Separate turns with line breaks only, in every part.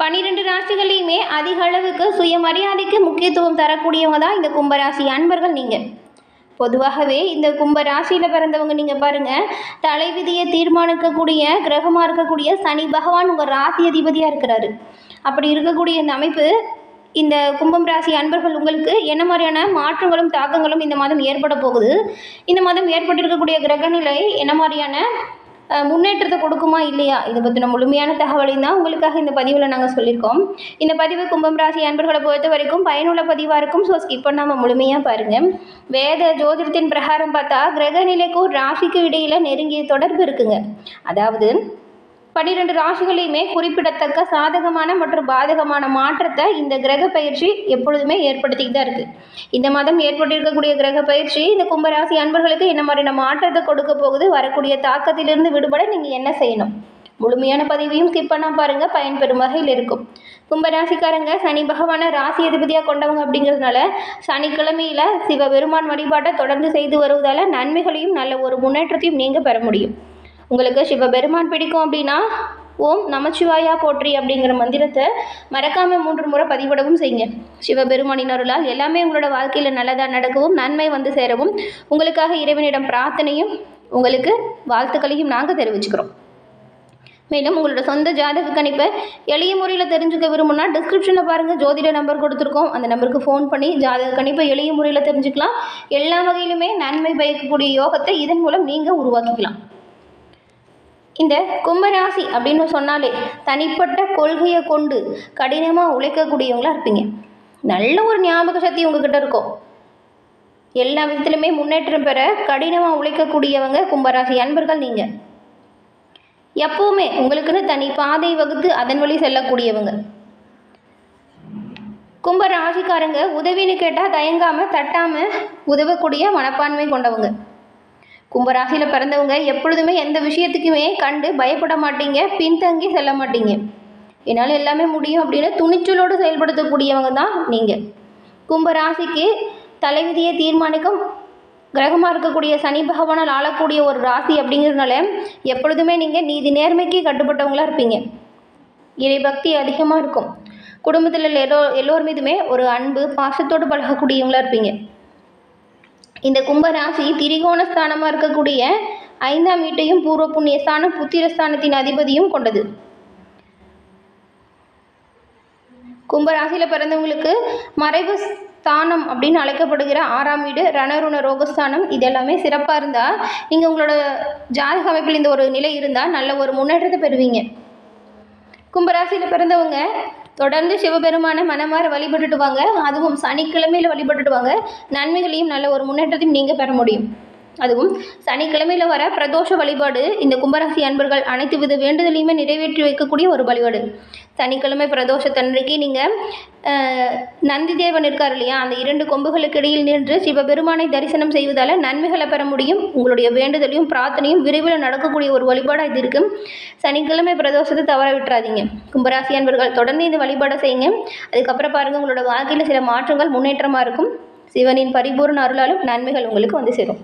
பன்னிரெண்டு ராசிகளையுமே அதிக அளவுக்கு சுயமரியாதைக்கு முக்கியத்துவம் தரக்கூடியவங்க தான் இந்த கும்பராசி அன்பர்கள் நீங்கள் பொதுவாகவே இந்த கும்ப ராசியில் பிறந்தவங்க நீங்கள் பாருங்கள் தலைவிதியை தீர்மானிக்கக்கூடிய கிரகமாக இருக்கக்கூடிய சனி பகவான் உங்கள் ராசி அதிபதியாக இருக்கிறாரு. அப்படி இருக்கக்கூடிய இந்த அமைப்பு இந்த கும்பம் ராசி அன்பர்கள் உங்களுக்கு என்ன மாதிரியான மாற்றங்களும் தாக்கங்களும் இந்த மாதம் ஏற்பட போகுது. இந்த மாதம் ஏற்பட்டிருக்கக்கூடிய கிரகநிலை என்ன மாதிரியான முன்னேற்றத்தை கொடுக்குமா இல்லையா? இதை பற்றின முழுமையான தகவலையும் தான் உங்களுக்காக இந்த பதிவில் நாங்கள் சொல்லியிருக்கோம். இந்த பதிவு கும்பம் ராசி அன்பர்களை பொறுத்த வரைக்கும் பயனுள்ள பதிவாக இருக்கும். ஸோ ஸ்கிப் பண்ணாமல் முழுமையாக பாருங்கள் வேத ஜோதிடத்தின் பிரகாரம் பார்த்தா கிரகநிலைக்கும் ராசிக்கும் இடையில் நெருங்கிய தொடர்பு இருக்குங்க. அதாவது பன்னிரெண்டு ராசிகளையுமே குறிப்பிடத்தக்க சாதகமான மற்றும் பாதகமான மாற்றத்தை இந்த கிரக பயிற்சி எப்பொழுதுமே ஏற்படுத்திக்கிட்டு தான் இருக்குது இந்த மாதம் ஏற்பட்டிருக்கக்கூடிய கிரக பயிற்சி இந்த கும்பராசி அன்பர்களுக்கு என்ன மாதிரியான மாற்றத்தை கொடுக்க போகுது வரக்கூடிய தாக்கத்திலிருந்து விடுபட நீங்கள் என்ன செய்யணும்? முழுமையான பதிவையும் ஸ்கிப் பண்ணால் பாருங்கள் பயன்பெறும் வகையில் இருக்கும். கும்பராசிக்காரங்க சனி பகவானை ராசி அதிபதியாக கொண்டவங்க அப்படிங்கிறதுனால சனிக்கிழமையில் சிவபெருமான் வழிபாட்டை தொடர்ந்து செய்து வருவதால் நன்மைகளையும் நல்ல ஒரு முன்னேற்றத்தையும் நீங்கள் பெற முடியும். உங்களுக்கு சிவபெருமான் பிடிக்கும் அப்படின்னா ஓம் நமச்சிவாயா போற்றி அப்படிங்கிற மந்திரத்தை மறக்காமல் மூன்று முறை பதிவிடவும் செய்யுங்க. சிவபெருமானின் அருளால் எல்லாமே உங்களோட வாழ்க்கையில் நல்லதாக நடக்கவும் நன்மை வந்து சேரவும். உங்களுக்காக இறைவனிடம் பிரார்த்தனையும் உங்களுக்கு வாழ்த்துக்களையும் நாங்கள் தெரிவிச்சுக்கிறோம். மேலும் உங்களோட சொந்த ஜாதக கணிப்பை எளிய முறையில் தெரிஞ்சுக்க விரும்புனா டிஸ்கிரிப்ஷனில் பாருங்கள் ஜோதிட நம்பர் கொடுத்துருக்கோம். அந்த நம்பருக்கு ஃபோன் பண்ணி ஜாதக கணிப்பை எளிய முறையில் தெரிஞ்சுக்கலாம். எல்லா வகையிலுமே நன்மை பயக்கக்கூடிய யோகத்தை இதன் மூலம் நீங்கள் உருவாக்கிக்கலாம். இந்த கும்பராசி அப்படின்னு சொன்னாலே தனிப்பட்ட கொள்கையை கொண்டு கடினமாக உழைக்கக்கூடியவங்களா இருப்பீங்க. நல்ல ஒரு ஞாபக சக்தி உங்ககிட்ட இருக்கும். எல்லா விதத்துலையுமே முன்னேற்றம் பெற கடினமாக உழைக்கக்கூடியவங்க கும்பராசி அன்பர்கள் நீங்கள் எப்பவுமே உங்களுக்குன்னு தனி பாதை வகுத்து அதன் வழி செல்லக்கூடியவங்க. கும்ப ராசிக்காரங்க உதவின்னு கேட்டால் தயங்காமல் தட்டாமல் உதவக்கூடிய மனப்பான்மை கொண்டவங்க. கும்பராசியில் பிறந்தவங்க எப்பொழுதுமே எந்த விஷயத்துக்குமே கண்டு பயப்பட மாட்டீங்க பின்தங்கி செல்ல மாட்டீங்க. என்னால் எல்லாமே முடியும் அப்படின்னு துணிச்சலோடு செயல்படுத்தக்கூடியவங்க தான் நீங்கள் கும்பராசிக்கு தலைவிதியை தீர்மானிக்கும் கிரகமாக இருக்கக்கூடிய சனி பகவானால் ஆளக்கூடிய ஒரு ராசி அப்படிங்கிறதுனால எப்பொழுதுமே நீங்கள் நீதி நேர்மைக்கு கட்டுப்பட்டவங்களா இருப்பீங்க. இறை பக்தி அதிகமாக இருக்கும். குடும்பத்தில் எல்லோ எல்லோர் மீதுமே ஒரு அன்பு பாசத்தோடு பழகக்கூடியவங்களா இருப்பீங்க. இந்த கும்பராசி திரிகோணஸ்தானமாக இருக்கக்கூடிய ஐந்தாம் வீட்டையும் பூர்வ புண்ணியஸ்தானம் புத்திரஸ்தானத்தின் அதிபதியும் கொண்டது. கும்பராசியில் பிறந்தவங்களுக்கு மறைவு ஸ்தானம் அப்படின்னு அழைக்கப்படுகிற ஆறாம் வீடு ரணருண ரோகஸ்தானம் இது எல்லாமே சிறப்பாக இருந்தால் நீங்கள் உங்களோட ஜாதக அமைப்பில் இந்த ஒரு நிலை இருந்தால் நல்ல ஒரு முன்னேற்றத்தை பெறுவீங்க. கும்பராசியில் பிறந்தவங்க தொடர்ந்து சிவபெருமானை மனமாற வழிபட்டுட்டு வாங்க. அதுவும் சனிக்கிழமையில் வழிபட்டுட்டு வாங்க. நன்மைகளையும் நல்ல ஒரு முன்னேற்றத்தையும் நீங்கள் பெற முடியும். அதுவும் சனிக்கிழமையில் வர பிரதோஷ வழிபாடு இந்த கும்பராசி அன்பர்கள் அனைத்து வித வேண்டுதலையுமே நிறைவேற்றி வைக்கக்கூடிய ஒரு வழிபாடு. சனிக்கிழமை பிரதோஷத்தன்றைக்கு நீங்கள் நந்தி தேவன் இருக்கார் இல்லையா? அந்த இரண்டு கொம்புகளுக்கு இடையில் நின்று சிவபெருமானை தரிசனம் செய்வதால் நன்மைகளை பெற முடியும். உங்களுடைய வேண்டுதலையும் பிரார்த்தனையும் விரைவில் நடக்கக்கூடிய ஒரு வழிபாடாக இது இருக்கும் சனிக்கிழமை பிரதோஷத்தை தவற விட்டுறாதீங்க. கும்பராசி அன்பர்கள் தொடர்ந்து இந்த வழிபாடை செய்யுங்க. அதுக்கப்புறம் பாருங்கள் உங்களோட வாழ்க்கையில் சில மாற்றங்கள் முன்னேற்றமாக இருக்கும். சிவனின் பரிபூர்ண அருளாலும் நன்மைகள் உங்களுக்கு வந்து சேரும்.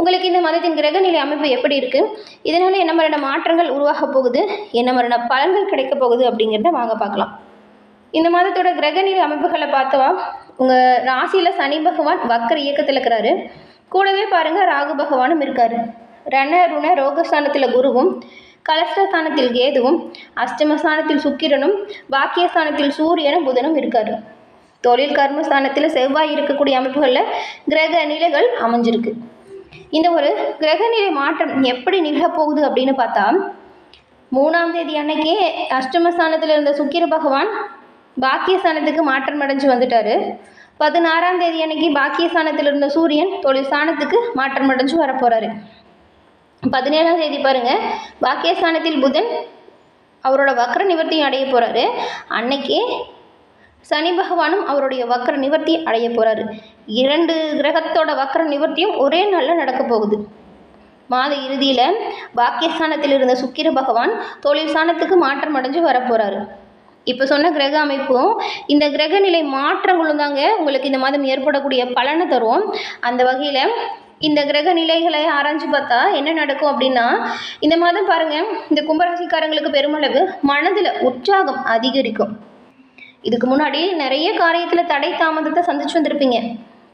உங்களுக்கு இந்த மதத்தின் கிரகநிலை அமைப்பு எப்படி இருக்குது இதனால் என்ன மாதிரியான மாற்றங்கள் உருவாக போகுது? என்ன மாதிரியான பலன்கள் கிடைக்க போகுது அப்படிங்கிறத வாங்க பார்க்கலாம். இந்த மாதத்தோட கிரகநிலை அமைப்புகளை பார்த்தவா? உங்கள் ராசியில் சனி பகவான் வக்கர் இயக்கத்தில் இருக்கிறாரு. கூடவே பாருங்கள் ராகு பகவானும் இருக்கார். ரண ருண ரோகஸ்தானத்தில் குருவும் கலஸ்டஸ்தானத்தில் கேதுவும் அஷ்டமஸ்தானத்தில் சுக்கிரனும் பாக்கியஸ்தானத்தில் சூரியனும் புதனும் இருக்கார். தொழில் கர்மஸ்தானத்தில் செவ்வாய் இருக்கக்கூடிய அமைப்புகளில் கிரக நிலைகள் அமைஞ்சிருக்கு. இந்த ஒரு கிரகநிலை மாற்றம் எப்படி நிகழப்போகுது அப்படின்னு பார்த்தா மூணாம் தேதி அன்னைக்கே அஷ்டமஸ்தானத்தில் இருந்த சுக்கிர பகவான் பாக்கியஸ்தானத்துக்கு மாற்றம் அடைஞ்சு வந்துட்டாரு. பதினாறாம் தேதி அன்னைக்கு பாக்கியஸ்தானத்தில் இருந்த சூரியன் தொழில் ஸ்தானத்துக்கு மாற்றம் அடைஞ்சு வரப்போகிறாரு பதினேழாம் தேதி பாருங்க பாக்கியஸ்தானத்தில் புதன் அவரோட வக்ர நிவர்த்தியும் அடைய போகிறாரு அன்னைக்கே சனி பகவானும் அவருடைய வக்கர நிவர்த்தி அடைய போகிறாரு இரண்டு கிரகத்தோட வக்கர நிவர்த்தியும் ஒரே நாளில் நடக்க போகுது. மாத இறுதியில் பாக்கியஸ்தானத்தில் இருந்த சுக்கிர பகவான் தொழில் ஸ்தானத்துக்கு மாற்றம் அடைஞ்சு வரப்போகிறாரு இப்போ சொன்ன கிரக அமைப்பும் இந்த கிரக நிலை மாற்றங்களும் தாங்க உங்களுக்கு இந்த மாதம் ஏற்படக்கூடிய பலனை தரும். அந்த வகையில் இந்த கிரக நிலைகளை ஆராய்ஞ்சு பார்த்தா என்ன நடக்கும் அப்படின்னா இந்த மாதம் பாருங்கள் இந்த கும்பராசிக்காரங்களுக்கு பெருமளவு மனதில் உற்சாகம் அதிகரிக்கும். இதுக்கு முன்னாடி நிறைய காரியத்தில் தடை தாமதத்தை சந்திச்சு வந்திருப்பீங்க.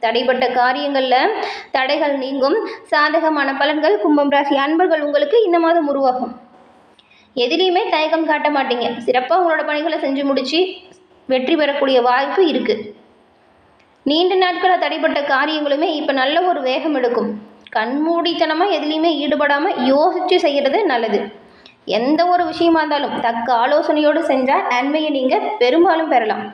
தடைப்பட்ட காரியங்களில் தடைகள் நீங்கும். சாதகமான பலன்கள் கும்பம் ராசி அன்பர்கள் உங்களுக்கு இந்த மாதம் உருவாகும். எதிலையுமே தயக்கம் காட்ட மாட்டீங்க. சிறப்பாக உங்களோட பணிகளை செஞ்சு முடித்து வெற்றி பெறக்கூடிய வாய்ப்பு இருக்குது நீண்ட நாட்களாக தடைப்பட்ட காரியங்களுமே இப்போ நல்ல ஒரு வேகம் எடுக்கும். கண்மூடித்தனமாக எதுலேயுமே ஈடுபடாமல் யோசித்து செய்கிறது நல்லது. எந்த ஒரு விஷயமா இருந்தாலும் தக்க ஆலோசனையோடு செஞ்சால் நன்மையை நீங்கள் பெரும்பாலும் பெறலாம்.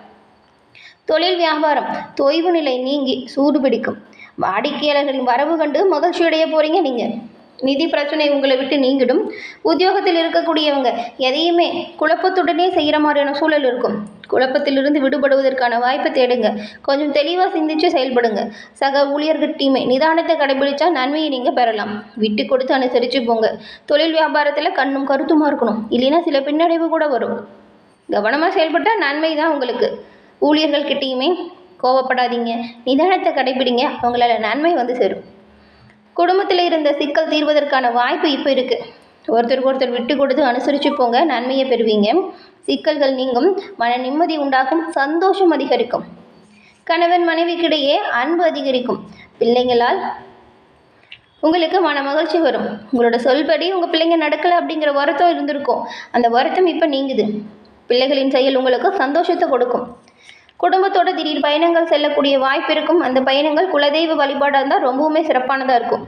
தொழில் வியாபாரம் தொய்வு நிலை நீங்கி சூடு பிடிக்கும். வாடிக்கையாளர்களின் வரவு கண்டு மகிழ்ச்சி அடைய போகிறீங்க நீங்கள் நிதி பிரச்சனை உங்களை விட்டு நீங்கிடும். உத்தியோகத்தில் இருக்கக்கூடியவங்க எதையுமே குழப்பத்துடனே செய்கிற மாதிரியான சூழல் இருக்கும். குழப்பத்திலிருந்து விடுபடுவதற்கான வாய்ப்பை தேடுங்க. கொஞ்சம் தெளிவாக சிந்திச்சு செயல்படுங்க. சக ஊழியர்கள் டீமை நிதானத்தை கடைபிடிச்சா நன்மையை நீங்கள் பெறலாம். விட்டு கொடுத்து அனுசரித்து போங்க. தொழில் வியாபாரத்தில் கண்ணும் கருத்துமாக இருக்கணும். இல்லைன்னா சில பின்னடைவு கூட வரும். கவனமாக செயல்பட்டால் நன்மை தான் உங்களுக்கு. ஊழியர்கள் கிட்டேயுமே கோவப்படாதீங்க. நிதானத்தை கடைபிடிங்க. அவங்களால நன்மை வந்து சேரும். குடும்பத்தில் இருந்த சிக்கல் தீர்வதற்கான வாய்ப்பு இப்போ இருக்குது ஒருத்தருக்கு ஒருத்தர் விட்டு கொடுத்து அனுசரித்து போங்க நன்மையை பெறுவீங்க. சிக்கல்கள் நீங்கும் மன நிம்மதி உண்டாகும் சந்தோஷம் அதிகரிக்கும். கணவன் மனைவிக்கிடையே அன்பு அதிகரிக்கும். பிள்ளைங்களால் உங்களுக்கு மன மகிழ்ச்சி வரும். உங்களோட சொல்படி உங்கள் பிள்ளைங்க நடக்கலை அப்படிங்கிற வருத்தம் இருந்திருக்கும். அந்த வருத்தம் இப்போ நீங்குது. பிள்ளைகளின் செயல் உங்களுக்கு சந்தோஷத்தை கொடுக்கும். குடும்பத்தோட திடீர் பயணங்கள் செல்லக்கூடிய வாய்ப்பு இருக்கும். அந்த பயணங்கள் குலதெய்வ வழிபாடாக இருந்தால் ரொம்பவுமே சிறப்பானதாக இருக்கும்.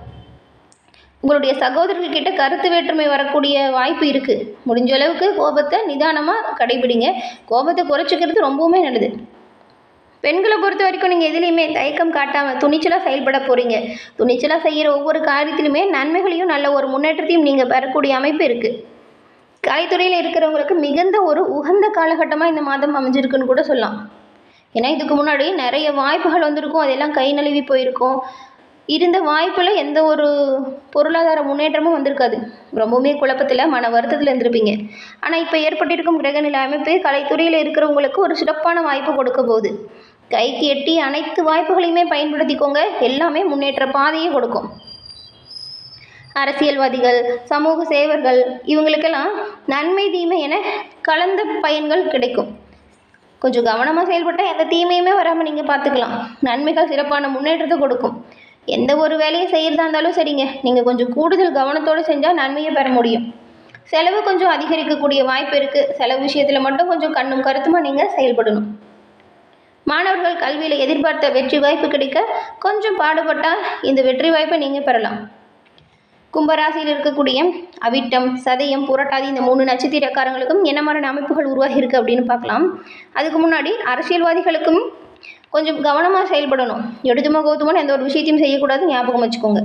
உங்களுடைய சகோதரர்கள் கருத்து வேற்றுமை வரக்கூடிய வாய்ப்பு இருக்குது முடிஞ்ச அளவுக்கு கோபத்தை நிதானமாக கடைபிடிங்க. கோபத்தை குறைச்சிக்கிறது ரொம்பவுமே நல்லது. பெண்களை பொறுத்த வரைக்கும் நீங்கள் எதுலேயுமே தயக்கம் காட்டாமல் துணிச்சலாக செயல்பட போகிறீங்க துணிச்சலாக செய்கிற ஒவ்வொரு காரியத்திலுமே நன்மைகளையும் நல்ல ஒரு முன்னேற்றத்தையும் நீங்கள் பெறக்கூடிய அமைப்பு இருக்குது கலைத்துறையில் இருக்கிறவங்களுக்கு மிகுந்த ஒரு உகந்த காலகட்டமாக இந்த மாதம் அமைஞ்சிருக்குன்னு கூட சொல்லலாம். ஏன்னா இதுக்கு முன்னாடி நிறைய வாய்ப்புகள் வந்திருக்கும். அதெல்லாம் கை நழுவி போயிருக்கும். இருந்த வாய்ப்பில் எந்த ஒரு பொருளாதார முன்னேற்றமும் வந்திருக்காது. ரொம்பவுமே குழப்பத்தில் மன வருத்தத்தில் இருந்திருப்பீங்க. ஆனால் இப்போ ஏற்பட்டிருக்கும் கிரகநிலை அமைப்பு கலைத்துறையில் இருக்கிறவங்களுக்கு ஒரு சிறப்பான வாய்ப்பு கொடுக்க போகுது. கைக்கு எட்டி அனைத்து வாய்ப்புகளையுமே பயன்படுத்திக்கோங்க. எல்லாமே முன்னேற்ற பாதையை கொடுக்கும். அரசியல்வாதிகள் சமூக சேவர்கள் இவங்களுக்கெல்லாம் நன்மை தீமை என கலந்த பயன்கள் கிடைக்கும். கொஞ்சம் கவனமாக செயல்பட்டால் எந்த தீமையுமே வராமல் நீங்கள் பார்த்துக்கலாம் நன்மைகள் சிறப்பான முன்னேற்றத்தை கொடுக்கும். எந்த ஒரு வேலையை செய்கிறதா இருந்தாலும் சரிங்க. நீங்கள் கொஞ்சம் கூடுதல் கவனத்தோடு செஞ்சால் நன்மையை பெற முடியும். செலவு கொஞ்சம் அதிகரிக்கக்கூடிய வாய்ப்பு இருக்குது செலவு விஷயத்தில் மட்டும் கொஞ்சம் கண்ணும் கருத்துமாக நீங்கள் செயல்படணும். மாணவர்கள் கல்வியில் எதிர்பார்த்த வெற்றி வாய்ப்பு கிடைக்க கொஞ்சம் பாடுபட்டால் இந்த வெற்றி வாய்ப்பை நீங்கள் பெறலாம். கும்பராசியில் இருக்கக்கூடிய அவிட்டம் சதயம் புரட்டாதி இந்த மூணு நட்சத்திரக்காரங்களுக்கும் என்ன மாதிரியான அமைப்புகள் உருவாகியிருக்கு அப்படின்னு பார்க்கலாம். அதுக்கு முன்னாடி அரசியல்வாதிகளுக்கும் கொஞ்சம் கவனமாக செயல்படணும். எடுத்துமோ கௌதமோன்னு எந்த ஒரு விஷயத்தையும் செய்யக்கூடாது ஞாபகம் வச்சுக்கோங்க.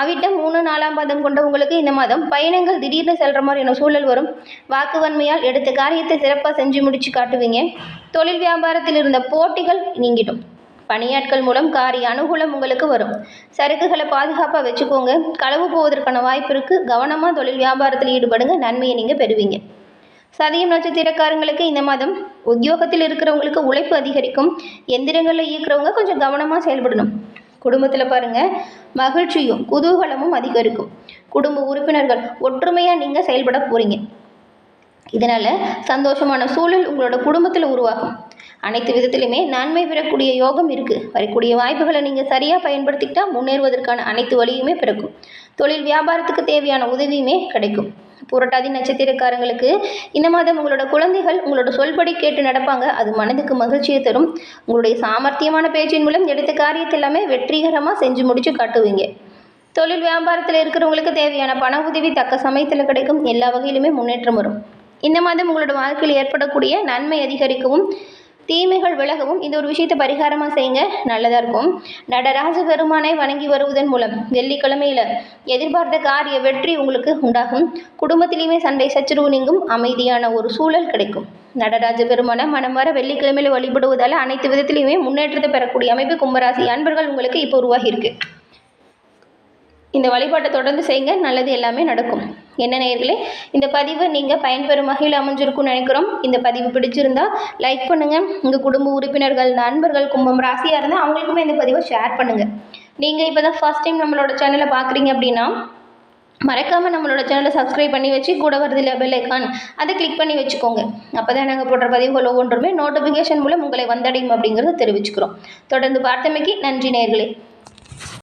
அவிட்டம் மூணு நாலாம் பாதம் கொண்டவங்களுக்கு இந்த மாதம் பயணங்கள் திடீர்னு செல்கிற மாதிரியான சூழல் வரும். வாக்குவன்மையால் எடுத்த காரியத்தை சிறப்பாக செஞ்சு முடிச்சு காட்டுவீங்க. தொழில் வியாபாரத்தில் இருந்த போட்டிகள் நீங்கிடும். பணியாட்கள் மூலம் காரிய அனுகூலம் உங்களுக்கு வரும். சரக்குகளை பாதுகாப்பாக வச்சுக்கோங்க. களவு போவதற்கான வாய்ப்பு இருக்குது கவனமாக தொழில் வியாபாரத்தில் ஈடுபடுங்க. நன்மையை நீங்கள் பெறுவீங்க. சதயம் நட்சத்திரக்காரங்களுக்கு இந்த மாதம் உத்தியோகத்தில் இருக்கிறவங்களுக்கு உழைப்பு அதிகரிக்கும். எந்திரங்களில் இயக்கிறவங்க கொஞ்சம் கவனமாக செயல்படணும். குடும்பத்தில் பாருங்கள் மகிழ்ச்சியும் குதூகலமும் அதிகரிக்கும். குடும்ப உறுப்பினர்கள் ஒற்றுமையாக நீங்கள் செயல்பட போகிறீங்க இதனால் சந்தோஷமான சூழல் உங்களோட குடும்பத்தில் உருவாகும். அனைத்து விதத்திலுமே நன்மை பெறக்கூடிய யோகம் இருக்குது வரக்கூடிய வாய்ப்புகளை நீங்கள் சரியாக பயன்படுத்திக்கிட்டால் முன்னேறுவதற்கான அனைத்து வழியுமே பிறக்கும். தொழில் வியாபாரத்துக்கு தேவையான உதவியுமே கிடைக்கும். புரட்டாதி நட்சத்திரக்காரங்களுக்கு இந்த மாதம் உங்களோட குழந்தைகள் உங்களோட சொல்படி கேட்டு நடப்பாங்க. அது மனதுக்கு மகிழ்ச்சியை தரும். உங்களுடைய சாமர்த்தியமான பேச்சின் மூலம் எடுத்த காரியத்தை எல்லாமே வெற்றிகரமாக செஞ்சு முடிச்சு காட்டுவீங்க. தொழில் வியாபாரத்தில் இருக்கிறவங்களுக்கு தேவையான பண உதவி தக்க சமயத்தில் கிடைக்கும். எல்லா வகையிலுமே முன்னேற்றம் வரும். இந்த மாதம் உங்களோட வாழ்க்கையில் ஏற்படக்கூடிய நன்மை அதிகரிக்கவும் தீமைகள் விலகவும் இந்த ஒரு விஷயத்தை பரிகாரமாக செய்யுங்க. நல்லதாக இருக்கும். நடராஜ பெருமானை வணங்கி வருவதன் மூலம் வெள்ளிக்கிழமையில் எதிர்பார்த்த காரிய வெற்றி உங்களுக்கு உண்டாகும். குடும்பத்திலையுமே சண்டை சச்சரவு நீங்கும். அமைதியான ஒரு சூழல் கிடைக்கும். நடராஜ பெருமானை மனம் வர வெள்ளிக்கிழமையில் வழிபடுவதால் அனைத்து விதத்திலையுமே முன்னேற்றத்தை பெறக்கூடிய அமைப்பு கும்பராசி அன்பர்கள் உங்களுக்கு இப்போ உருவாகி இருக்கு. இந்த வழிபாட்டை தொடர்ந்து செய்யுங்க. நல்லது எல்லாமே நடக்கும். என்ன நேர்களே இந்த பதிவு நீங்கள் பயன்பெறும் வகையில் அமைஞ்சிருக்கும்னு நினைக்கிறோம். இந்த பதிவு பிடிச்சிருந்தா லைக் பண்ணுங்கள் உங்கள் குடும்ப உறுப்பினர்கள் நண்பர்கள் கும்பம் ராசியாக இருந்தால் அவங்களுக்குமே இந்த பதிவை ஷேர் பண்ணுங்கள் நீங்கள் இப்போ தான் ஃபஸ்ட் டைம் நம்மளோட சேனலை பார்க்குறீங்க அப்படின்னா மறக்காமல் நம்மளோட சேனலை சப்ஸ்கிரைப் பண்ணி வச்சு கூட வருது பெல் ஐக்கான் அதை கிளிக் பண்ணி வச்சுக்கோங்க. அப்போ தான் நாங்கள் போடுற பதிவுகள் ஒவ்வொன்றுமே நோட்டிஃபிகேஷன் மூலம் உங்களை வந்தடையும் அப்படிங்கிறத தெரிவிச்சுக்கிறோம். தொடர்ந்து பார்த்தமைக்கு நன்றி நேர்களே